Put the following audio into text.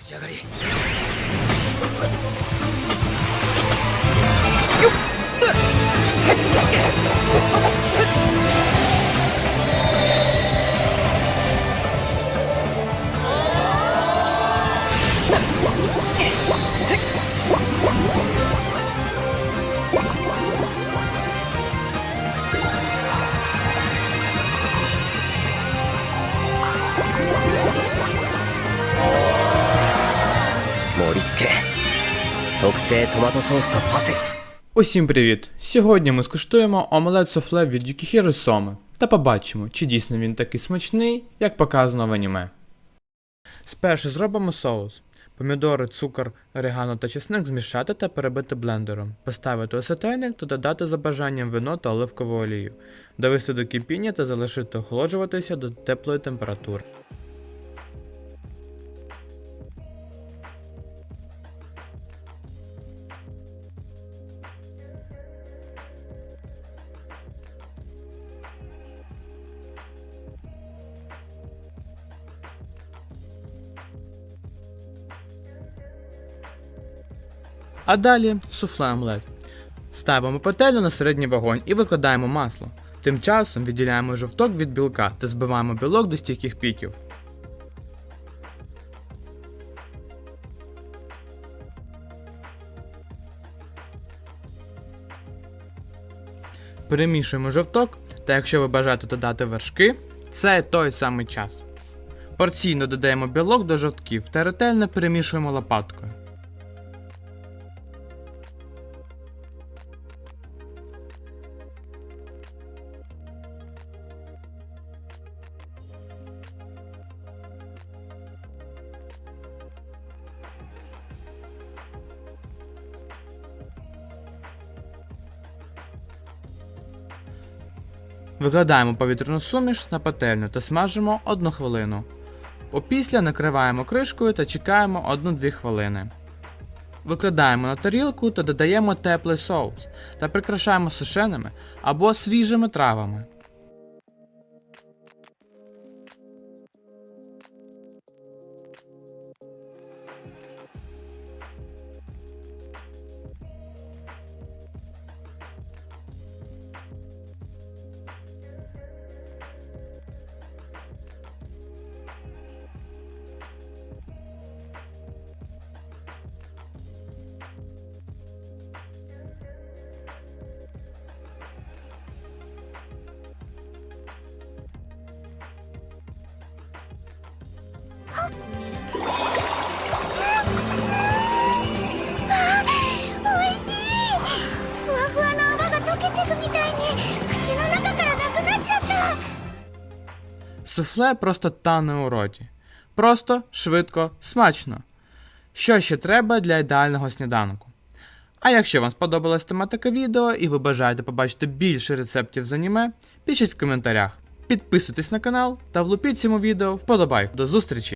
し上がりよっ。特製トマトソースとパセリ Усім привіт! Сьогодні ми скуштуємо омелет суфле від Юкіхіро Соми та побачимо, чи дійсно він такий смачний, як показано в аніме. Спершу зробимо соус. Помідори, цукор, орегано та чесник змішати та перебити блендером, поставити у сотейник та додати за бажанням вино та оливкову олію, довести до кипіння та залишити охолоджуватися до теплої температури. А далі суфле омлет. Ставимо петелю на середній вогонь і викладаємо масло. Тим часом відділяємо жовток від білка та збиваємо білок до стійких піків. Перемішуємо жовток, та якщо ви бажаєте додати вершки, це той самий час. Порційно додаємо білок до жовтків та ретельно перемішуємо лопаткою. Викладаємо повітряну суміш на пательню та смажимо 1 хвилину. Опісля накриваємо кришкою та чекаємо 1-2 хвилини. Викладаємо на тарілку та додаємо теплий соус та прикрашаємо сушеними або свіжими травами. 美味しいふわふわの泡が溶けてるみたいに口の中からなくなっちゃった Суфле просто тане у роті. Просто, швидко, смачно. Що ще треба для ідеального сніданку? А якщо вам сподобалась тематика відео і ви бажаєте побачити більше рецептів з аніме, пишіть в коментарях. Підписуйтесь на канал та влупіть цьому відео вподобайку. До зустрічі!